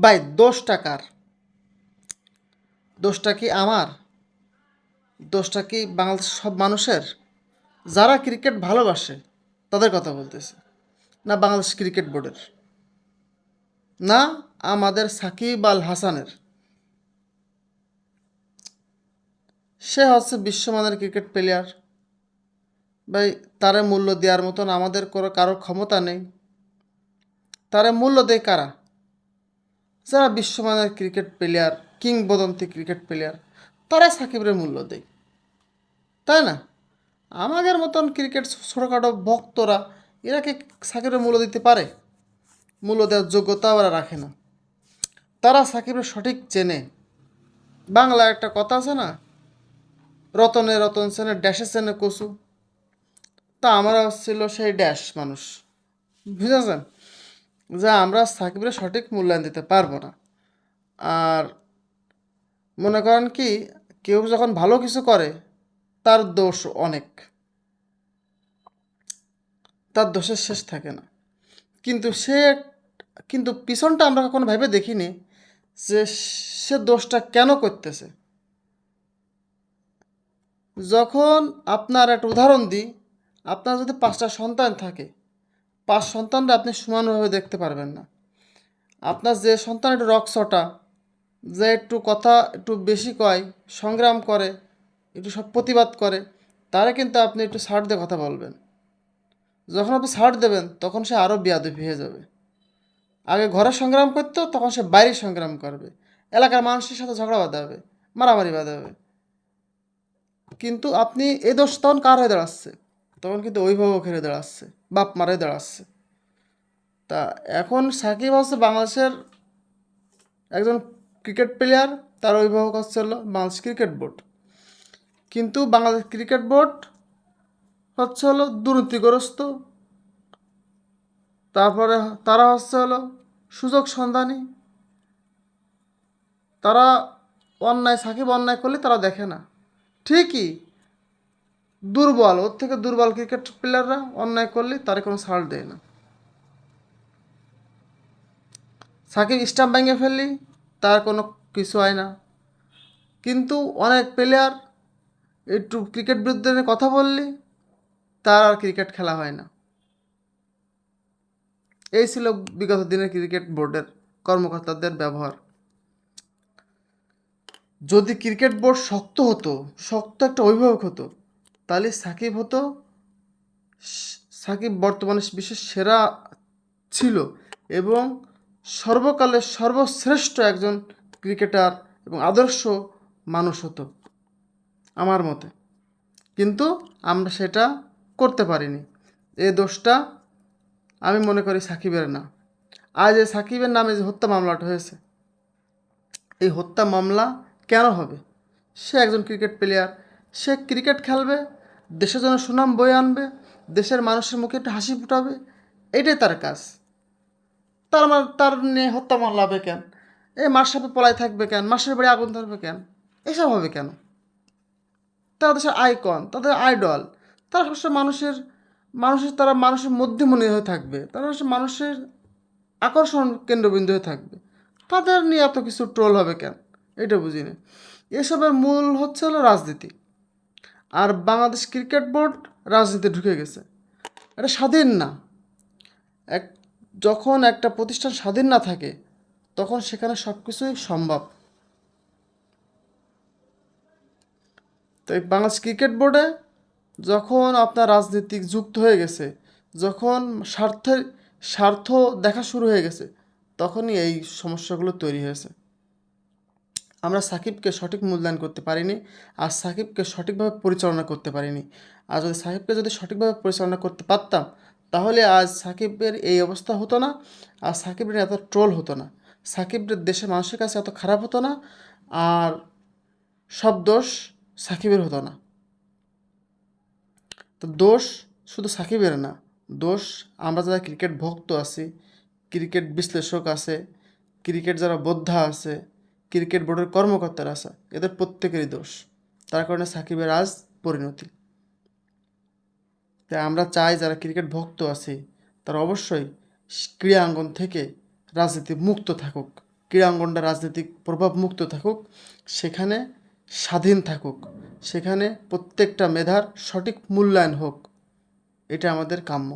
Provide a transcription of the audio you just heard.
ভাই দোষটা কার? দোষটা কি আমার? দোষটা কি বাংলাদেশের সব মানুষের? যারা ক্রিকেট ভালোবাসে, তাদের কথা বলতেছে। না বাংলাদেশ ক্রিকেট বোর্ডের। না আমাদের সাকিব আল হাসানের। সে হচ্ছে বিশ্বমানের ক্রিকেট প্লেয়ার ভাই, তারে মূল্য দেওয়ার মতন আমাদের কারোর ক্ষমতা নেই। তারে মূল্য দেয় কারা? যারা বিশ্বমানের ক্রিকেট প্লেয়ার কিংবদন্তি ক্রিকেট প্লেয়ার তারা সাকিবের মূল্য দেয়। তাই না? আমাদের মতন ক্রিকেট ছোটোখাটো ভক্তরা, এরা কি সাকিবের মূল্য দিতে পারে? মূল্য দেওয়ার যোগ্যতা ওরা রাখে না। তারা সাকিবের সঠিক চেনে। বাংলা একটা কথা আছে না, রতনে রতন সেনে ড্যাশে সেনে কচু। তা আমরা ছিল সেই ড্যাশ মানুষ। বুঝেছেন? যে আমরা সাকিবের সঠিক মূল্যায়ন দিতে পারব না। আর মনে করেন কি, কেউ যখন ভালো কিছু করে, তার দোষ অনেক। তার দোষের শেষ থাকে না। কিন্তু সে, কিন্তু পিছনটা আমরা কখনো ভেবে দেখিনি যে সে দোষটা কেন করতেছে। যখন আপনার একটা উদাহরণ দিই, আপনার যদি পাঁচটা সন্তান থাকে পাঁচ সন্তানরা আপনি সমানভাবে দেখতে পারবেন না। আপনার যে সন্তান একটু রক্সটা যে একটু কথা একটু বেশি কয়, সংগ্রাম করে, একটু সব প্রতিবাদ করে, তারা কিন্তু আপনি একটু ছাড় দিয়ে কথা বলবেন। যখন আপনি ছাড় দেবেন, তখন সে আরও বিয়াদবি হয়ে যাবে। আগে ঘরে সংগ্রাম করতো, তখন সে বাইরে সংগ্রাম করবে। এলাকার মানুষের সাথে ঝগড়া বাঁধাবে মারামারি বাঁধাবে কিন্তু আপনি এ দোষ তখন কার হয়ে দাঁড়াচ্ছে? তখন কিন্তু অভিভাবক হয়ে দাঁড়াচ্ছে, বাপ মারে দাঁড়াচ্ছে। তা এখন সাকিব হচ্ছে বাংলাদেশের একজন ক্রিকেট প্লেয়ার তার অভিভাবক হচ্ছে হলো বাংলাদেশ ক্রিকেট বোর্ড। কিন্তু বাংলাদেশ ক্রিকেট বোর্ড হচ্ছে হলো দুর্নীতিগ্রস্ত। তারপরে তারা হচ্ছে হলো সুযোগ সন্ধানী। তারা অন্যায়, সাকিব অন্যায় করলে তারা দেখে না। ঠিকই দুর্বল, ওর থেকে দুর্বল ক্রিকেট প্লেয়াররা অন্যায় করলে তারা কোনো ছাড় দেয় না। সাকিব স্টাম্প ভেঙে ফেললি, তার কোনো কিছু হয় না। কিন্তু অনেক প্লেয়ার একটু ক্রিকেট বিরুদ্ধে কথা বললি, তার আর ক্রিকেট খেলা হয় না। এই ছিল বিগত দিনের ক্রিকেট বোর্ডের কর্মকর্তাদের ব্যবহার। যদি ক্রিকেট বোর্ড শক্ত হতো, শক্ত একটা অভিভাবক হতো তাহলে সাকিব হতো সাকিব বর্তমানে বিশ্বের সেরা ছিল এবং সর্বকালের সর্বশ্রেষ্ঠ একজন ক্রিকেটার এবং আদর্শ মানুষ হতো, আমার মতে। কিন্তু আমরা সেটা করতে পারিনি। এ দোষটা আমি মনে করি সাকিবের না। আজ এই সাকিবের নামে যে হত্যা মামলাটা হয়েছে, এই হত্যা মামলা কেন হবে? সে একজন ক্রিকেট প্লেয়ার সে ক্রিকেট খেলবে দেশের জন্য সুনাম বয়ে আনবে, দেশের মানুষের মুখে একটু হাসি ফুটাবে, এটাই তার কাজ। তার মানে তার নিয়ে হত্যা মামলা হবে কেন? এই মার সাথে পলাই থাকবে কেন? মাসের বাড়ি আগুন ধরবে কেন? এসব হবে কেন? তারা দেশের আইকন, তাদের আইডল, তারা সবসময় মানুষের মানুষের, তারা মানুষের মধ্যমণি হয়ে থাকবে, তারা হচ্ছে মানুষের আকর্ষণ কেন্দ্রবিন্দু হয়ে থাকবে। তাদের নিয়ে এত কিছু ট্রোল হবে কেন? এটা বুঝি না এসবের মূল হচ্ছে হলো রাজনীতি। আর বাংলাদেশ ক্রিকেট বোর্ড রাজনীতি ঢুকে গেছে। এটা স্বাধীন না। এক, যখন একটা প্রতিষ্ঠান স্বাধীন না থাকে, তখন সেখানে সব কিছুই সম্ভব। তো এই বাংলাদেশ ক্রিকেট বোর্ডে যখন আপনার রাজনীতিক যুক্ত হয়ে গেছে, যখন স্বার্থের, স্বার্থ দেখা শুরু হয়ে গেছে, তখনই এই সমস্যাগুলো তৈরি হয়েছে। আমরা সাকিবকে সঠিক মূল্যায়ন করতে পারিনি আর সাকিবকে সঠিকভাবে পরিচালনা করতে পারিনি। আর যদি সাকিবকে যদি সঠিকভাবে পরিচালনা করতে পারতাম, তাহলে আজ সাকিবের এই অবস্থা হতো না, আর সাকিবের এত ট্রোল হতো না। সাকিবের দেশের মানুষের কাছে এত খারাপ হতো না, আর সব দোষ সাকিবের হতো না। তো দোষ শুধু সাকিবের না, দোষ আমরা যারা ক্রিকেট ভক্ত আছি, ক্রিকেট বিশ্লেষক আছে, ক্রিকেট যারা বোদ্ধা আছে ক্রিকেট বোর্ডের কর্মকর্তার আছে, এদের প্রত্যেকেরই দোষ। তার কারণে সাকিবের আজ পরিণতি। তাই আমরা চাই যারা ক্রিকেট ভক্ত আছে, তারা অবশ্যই ক্রীড়াঙ্গন থেকে রাজনীতি মুক্ত থাকুক। ক্রীড়াঙ্গনটা রাজনৈতিক প্রভাব মুক্ত থাকুক, সেখানে স্বাধীন থাকুক, সেখানে প্রত্যেকটা মেধার সঠিক মূল্যায়ন হোক এটা আমাদের কাম্য।